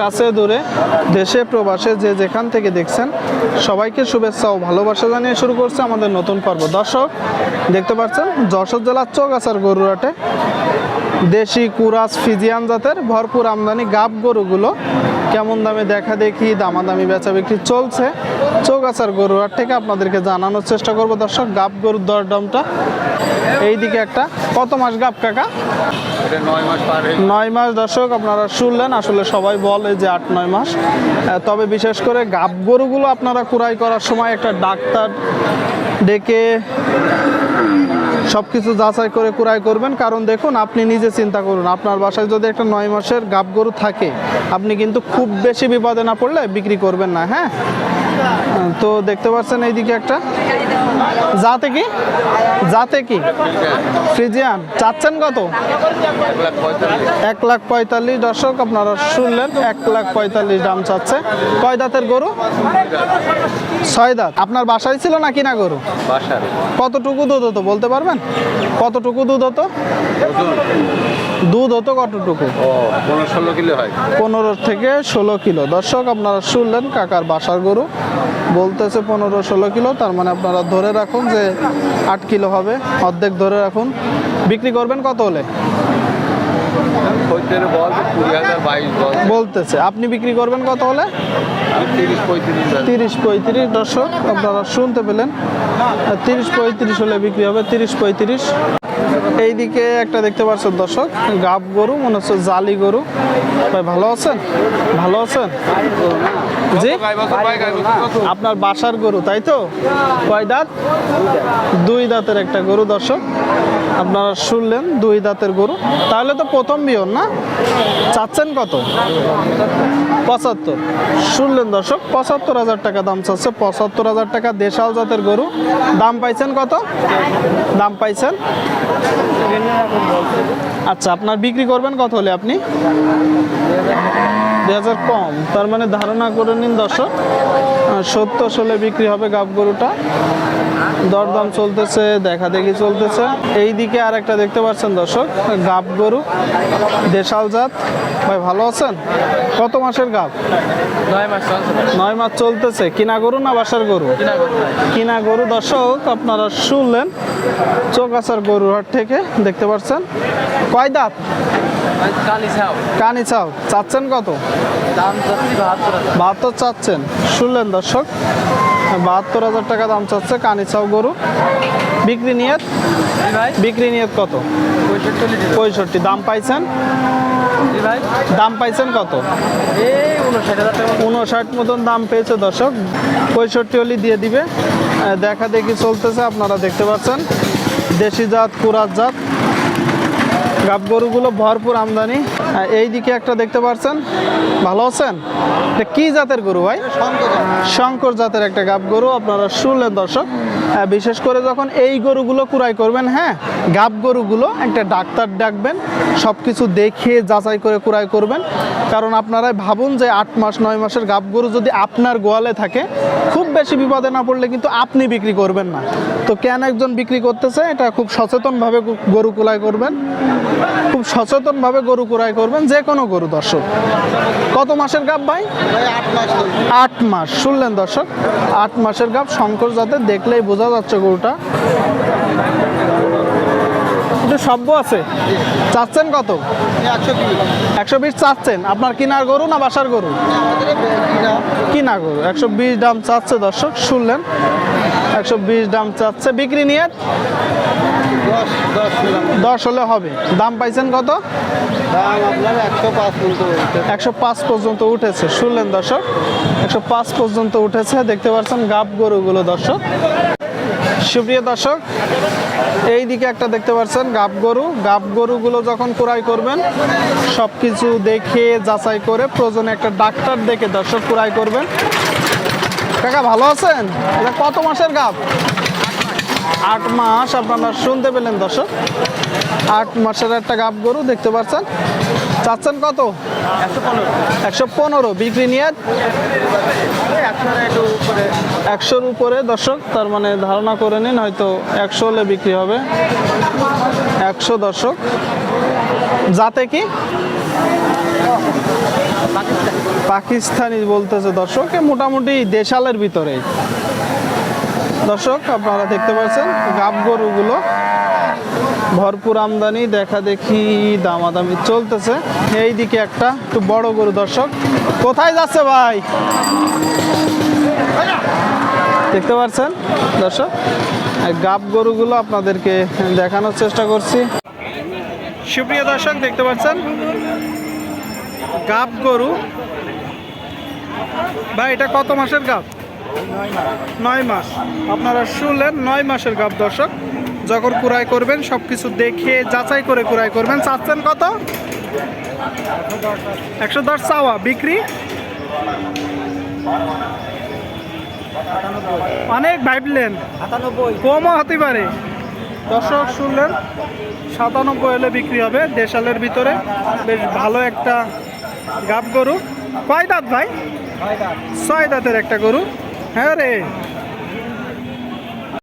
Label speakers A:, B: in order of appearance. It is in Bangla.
A: কাছে দূরে, দেশে, প্রবাসে, যে যেখান থেকে দেখছেন, সবাইকে শুভেচ্ছা ও ভালোবাসা জানিয়ে শুরু করছে আমাদের নতুন পর্ব। দর্শক, দেখতে পাচ্ছেন, যশোর জেলার চোখ চৌগাছার গরুরাটে দেশি কুরাস ফিজিয়ান জাতের ভরপুর আমদানি গাব গরুগুলো কেমন দামে দেখা দেখি দামাদামি বেচা বিক্রি চলছে। চৌগাছার গরুহাট থেকে আপনাদেরকে জানানোর চেষ্টা করব। দর্শক গাব গরুর দরদামটা। এইদিকে একটা কত মাস গাব কাকা?
B: নয় মাস পার
A: নয় মাস দর্শক আপনারা শুনলেন আসলে সবাই বলে যে আট নয় মাস। তবে বিশেষ করে গাব গরুগুলো আপনারা কুড়াই করার সময় একটা ডাক্তার ডেকে সব কিছু যাচাই করে কুড়াই করবেন। কারণ দেখুন আপনি নিজে চিন্তা করুন আপনার বাসায় যদি একটা নয় মাসের গাব গরু থাকে আপনি কিন্তু খুব বেশি বিপদে না পড়লে বিক্রি করবেন না হ্যাঁ? তো দেখতে পাচ্ছেন এইদিকে একটা। যাতে কি? যাতে কি? ফ্রিজিয়ান চাচ্ছেন কত?
B: এক লাখ পঁয়তাল্লিশ।
A: দর্শক আপনারা শুনলেন এক লাখ পঁয়তাল্লিশ দাম চাচ্ছে। কয় দাঁতের গরু? ছয় দাঁত। আপনার বাসায় ছিল না কিনা গরু? কতটুকু দুধ হতো বলতে পারবেন? কতটুকু দুধ হতো? দুধ হতো কতটুকু?
B: ও ষোলো কিলো হয়।
A: পনেরো থেকে ষোলো কিলো। দর্শক আপনারা শুনলেন কাকার বাসার গরু। বলতেছে পনেরো ষোলো কিলো তার মানে আপনারা ধরে রাখুন যে আট কিলো হবে। অর্ধেক ধরে রাখুন। বিক্রি করবেন কত হলে? বলতেছে। আপনি বিক্রি করবেন কত হলে?
B: তিরিশ
A: তিরিশ পঁয়ত্রিশ দর্শক আপনারা শুনতে পেলেন। তিরিশ পঁয়ত্রিশ হলে বিক্রি হবে তিরিশ পঁয়ত্রিশ। এইদিকে একটা দেখতে পাচ্ছেন দর্শক, গাব গরু, মনে হচ্ছে জালি গরু। ভাই, ভালো আছেন? ভালো আছেন? জি? আপনার বাসার গরু, তাই তো? কয় দাঁত? দুই দাঁতের একটা গরু দর্শক। আপনারা শুনলেন, দুই দাঁতের গরু। তাহলে তো প্রথম বিয়ন, না? চাচ্ছেন কত? পঁচাত্তর। শুনলেন দর্শক, পঁচাত্তর হাজার টাকা দাম চাচ্ছে, পঁচাত্তর হাজার টাকা দেশাল জাতের গরু। দাম পাইছেন কত? দাম পাইছেন? আচ্ছা আপনার বিক্রি করবেন কত হলে আপনি? দুই হাজার কম। তার মানে ধারণা করে নিন দর্শক সত্তর ষোলে বিক্রি হবে গাব গরুটা। দরদাম চলতেছে দেখা দেখি চলতেছে। এই দিকে আর একটা দেখতে পাচ্ছেন দর্শক গাব গরু দেশাল জাত। ভাই ভালো আছেন? কত মাসের গাব?
B: নয় মাস
A: নয় মাস চলতেছে। কিনা গরু না বাসার গরু? কিনা গরু। দর্শক আপনারা শুনলেন চৌকাছার গরুর হাট থেকে দেখতে পাচ্ছেন। কয় দাঁত? কানি চাও চাচ্ছেন কত?
B: বাহাত্তর
A: চাচ্ছেন। শুনলেন দর্শক? বাহাত্তর হাজার টাকা দাম চাচ্ছে কানি চাও গরু। বিক্রি নিয়ত? বিক্রি নিয়ত কত?
B: পঁয়ষট্টি
A: দাম পাইছেন? দাম পাইছেন কত?
B: এই উনষাট হাজার টাকা।
A: উনষাট মতন দাম পেয়েছে দর্শক। পঁয়ষট্টি হলি দিয়ে দিবে। দেখা দেখি চলতেছে আপনারা দেখতে পাচ্ছেন। দেশি জাত কুরাত জাত। গাব গরুগুলো ভরপুর আমদানি। এই দিকে একটা দেখতে পাচ্ছেন ভালো আছেন? এটা কি জাতের গরু ভাই? শঙ্কর জাতের একটা গাব গরু আপনারা শুনলেন দর্শক। আহ, বিশেষ করে যখন এই গরুগুলো কুড়াই করবেন হ্যাঁ গাব গরুগুলো একটা ডাক্তার ডাকবেন সব কিছু দেখিয়ে যাচাই করে কুড়াই করবেন। কারণ আপনারাই ভাবুন যে আট মাস নয় মাসের গাব গরু যদি আপনার গোয়ালে থাকে খুব বেশি বিপদে না পড়লে কিন্তু আপনি বিক্রি করবেন না। তো কেন একজন বিক্রি করতেছে? এটা খুব সচেতনভাবে গরু কুড়াই করবেন। খুব সচেতনভাবে গরু কুড়াই করবেন যে কোনো গরু, দর্শক। কত মাসের গাব ভাই? আট মাস। শুনলেন দর্শক, আট মাসের গাব শঙ্কর যাতে দেখলেই বোঝা যাচ্ছে গরুটা। একটু সভ্য আছে। চাচ্ছেন কত? একশো বিশ চাচ্ছেন। আপনার কিনার গরু না বাসার গরু? কিনা গরু। একশো বিশ দাম চাচ্ছে দর্শক, শুনলেন। একশো বিশ দাম চাচ্ছে। বিক্রি নিয়ে দশ হলে হবে। দাম পাইছেন কত? একশো পাঁচ পর্যন্ত উঠেছে। শুনলেন দর্শক একশো পাঁচ পর্যন্ত উঠেছে। দেখতে পাচ্ছেন গাব গরুগুলো দর্শক। সুপ্রিয় দর্শক এই দিকে একটা দেখতে পাচ্ছেন গাব গরু। গাব গরুগুলো যখন ক্রয় করবেন সব কিছু দেখে যাচাই করে প্রয়োজনে একটা ডাক্তার দেখে দর্শক ক্রয় করবেন। কাকা ভালো আছেন? এটা কত মাসের গাব? আট মাস আপনারা শুনতে পেলেন দর্শক। আট মাসের একটা গাব গরু দেখতে পাচ্ছেন। চাচ্ছেন কত?
B: একশো পনেরো।
A: বিক্রি নিয়ে
B: উপরে
A: একশোর উপরে দর্শক তার মানে ধারণা করে নিন হয়তো একশো হলে বিক্রি হবে। একশো দর্শক। যাতে কি?
B: পাকিস্তানি।
A: বলতেছে দর্শক মোটামুটি দেশালের ভিতরে দর্শক, আপনারা দেখতে পাচ্ছেন, গাব গরুগুলো ভরপুর আমদানি, দেখা দেখি দামাদামি চলতেছে। এই দিকে একটা একটু বড় গরু, দর্শক। কোথায় যাচ্ছে ভাই? দেখতে পাচ্ছেন, দর্শক? গাব গরুগুলো আপনাদেরকে দেখানোর চেষ্টা করছি। সুপ্রিয় দর্শক, দেখতে পাচ্ছেন? গাব গরু। ভাই, এটা কত মাসের গাব? নয় মাস। আপনারা শুনলেন, নয় মাসের গাব দর্শক। যখন কুড়াই করবেন সব কিছু দেখে, যাচাই করে কুড়াই করবেন। চাচ্ছেন কত? একশো দশ চাওয়া, বিক্রি? অনেক ভাবলেন। কমও হতে পারে। দর্শক শুনলেন, সাতানব্বই হলে বিক্রি হবে দেশালের ভিতরে। বেশ ভালো একটা গাব গরু। কয় দাঁত ভাই? ছয় দাঁতের একটা গরু। হ্যাঁ রে